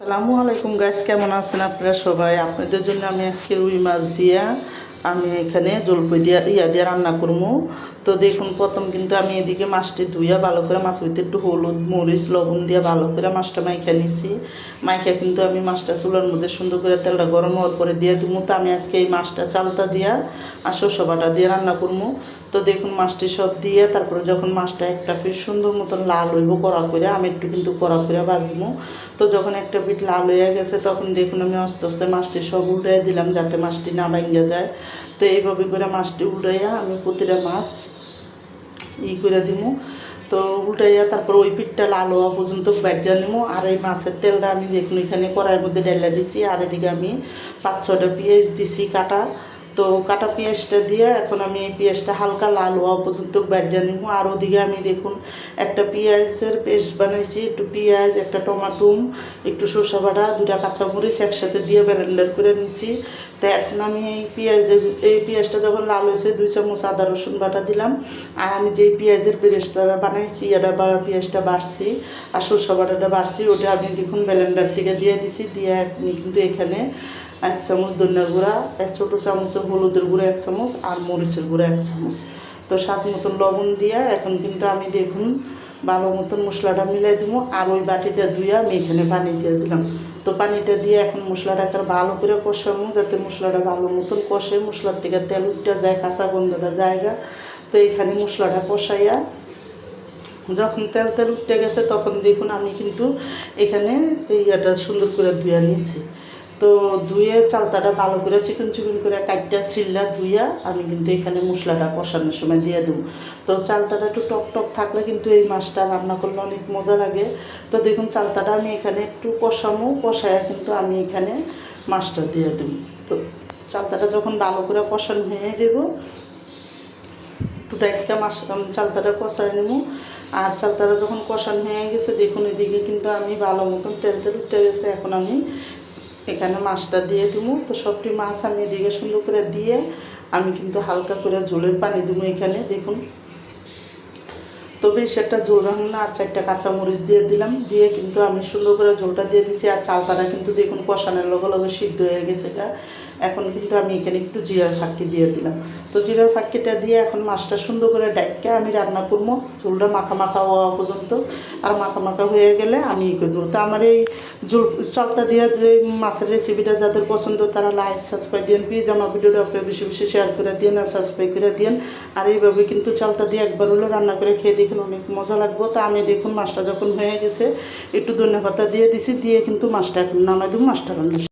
সালামু আলাইকুম গাইস কেমন আছেন আপনারা সবাই? আপনাদের জন্য আমি আজকে রুই মাছ দিয়া আমি এখানে জলপাই দিয়া, ইয়া দিয়ে রান্না করব তো দেখুন, প্রথম কিন্তু আমি এদিকে মাছটি ধুইয়া ভালো করে মাছ ভিতরে একটু হলুদ, মরিচ, লবণ দিয়ে ভালো করে মাছটা মাইখা নিছি। মাইখা কিন্তু আমি মাছটা চুলার মধ্যে সুন্দর করে তেলটা গরম হওয়ার পরে দিয়ে দিব তো আমি আজকে এই মাছটা চালতা দিয়া আর শস্য দিয়ে রান্না করব তো দেখুন, মাছটি সব দিয়ে তারপরে যখন মাছটা একটা পিস সুন্দর মতন লাল হইব, কড়া করে আমি একটু কিন্তু কড়া করে বাজবো তো যখন একটা পিঠ লাল হয়ে গেছে, তখন দেখুন, আমি আস্তে আস্তে মাছটি সব উল্টাই দিলাম যাতে মাছটি না ভাঙ্গে যায়। তো এইভাবে করে মাছটি উল্টাইয়া আমি প্রতিটা মাছ ই করে দিব তো উল্টাইয়া তারপর ওই পিঠটা লাল হওয়া পর্যন্ত বাজ্যা নিবো আর এই মাছের তেলটা আমি দেখুন, এখানে কড়াইয়ের মধ্যে ডাইলা দিছি। আর এদিকে আমি পাঁচ ছটা পেঁয়াজ দিছি কাটা। তো কাটা পেঁয়াজটা দিয়ে এখন আমি পেঁয়াজটা হালকা লাল হওয়া পর্যন্ত বাজ্যা নিব। আর ওদিকে আমি দেখুন, একটা পেঁয়াজের পেস্ট বানাইছি, একটু পেঁয়াজ, একটা টমাটুম, একটু সরষা বাটা দুটা কাঁচামরিচ একসাথে দিয়ে ব্লেন্ডার করে নিছি। তো এখন আমি এই পেঁয়াজের, এই পেঁয়াজটা যখন লাল হয়েছে, দুই চামচ আদা রসুন বাটা দিলাম। আর আমি যেই পেঁয়াজের পেস্টটা বানাইছি, এটা বা পেঁয়াজটা বাড়ছি আর সরষা বাটাটা বাড়ছি, ওটা আমি দেখুন ব্লেন্ডার থেকে দিয়ে দিছি। দিয়ে আপনি কিন্তু এখানে এক চামচ ধনিয়ার গুঁড়া, এক ছোটো চামচের হলুদের গুঁড়া এক চামচ আর মরিচের গুঁড়া এক চামচ। তো স্বাদ মতন লবণ দিয়ে এখন কিন্তু আমি দেখুন ভালো মতন মশলাটা মিলাই দিব আর ওই বাটিটা ধুয়ে আমি এখানে পানি দিয়ে দিলাম। তো পানিটা দিয়ে এখন মশলাটাকে ভালো করে কষাবো যাতে মশলাটা ভালো মতন কষে, মশলার থেকে তেল উঠতে যায়, কাঁচা গন্ধটা জায়গা তো এখানে মশলাটা কষাইয়া যখন তেল তেল উঠতে গেছে তখন দেখুন আমি কিন্তু এখানে ইয়েটা সুন্দর করে ধুয়ে নিয়েছি তো ধুয়ে চালতাটা ভালো করে চিকন চিকন করে কাটটা ছিল্লা ধুইয়া আমি কিন্তু এখানে মশলাটা কষানোর সময় দিয়ে দেবো। তো চালতাটা একটু টক টক থাকলে কিন্তু এই মাছটা রান্না করলে অনেক মজা লাগে। তো দেখুন, চালতাটা আমি এখানে একটু কষামো কষায় কিন্তু আমি এখানে মাছটা দিয়ে দেবো। তো চালতাটা যখন ভালো করে কষানো হয়ে যাব, একটু ডাইকা মাছ চালতাটা কষায় নেব। আর চালতাটা যখন কষানো হয়ে গেছে, দেখুন, এদিকে কিন্তু আমি ভালো মতন তেল তেল উঠে গেছে। এখন আমি এখানে মাছটা দিয়ে দিব তো সবটি মাছ আমি এদিকে সুন্দর করে দিয়ে আমি কিন্তু হালকা করে জলের পানি দেবো এখানে, দেখুন। তবে সেটা জল রাখলাম না আর চারটা কাঁচামরিচ দিয়ে দিলাম। দিয়ে কিন্তু আমি সুন্দর করে জলটা দিয়ে দিছি। আর চালতাটা কিন্তু দেখুন কষানোর লগে লগে সিদ্ধ হয়ে গেছে এটা। এখন কিন্তু আমি এখানে একটু জিরার ফাঁকি দিয়ে দিলাম। তো জিরার ফাঁকিটা দিয়ে এখন মাছটা সুন্দর করে ডাইকে আমি রান্না করব। ঝোলটা মাখা মাখা হওয়া পর্যন্ত। আর মাখা মাখা হয়ে গেলে আমি ই করে দেবো। তো আমার এই ঝোল চালতা দিয়ে যে মাছের রেসিপিটা যাদের পছন্দ তারা লাইক সাবস্ক্রাইব দিন প্লিজ আমার ভিডিওটা আপনারা বেশি বেশি শেয়ার করে দিন আর সাবস্ক্রাইব করে দিন আর এইভাবে কিন্তু চালতা দিয়ে একবার হলো রান্না করে খেয়ে দেখুন অনেক মজা লাগবো। তো আমি দেখুন মাছটা যখন হয়ে গেছে, একটু ধনে পাতা দিয়ে দিছি। দিয়ে কিন্তু মাছটা এখন নামাই দেবো, মাছটা রান্না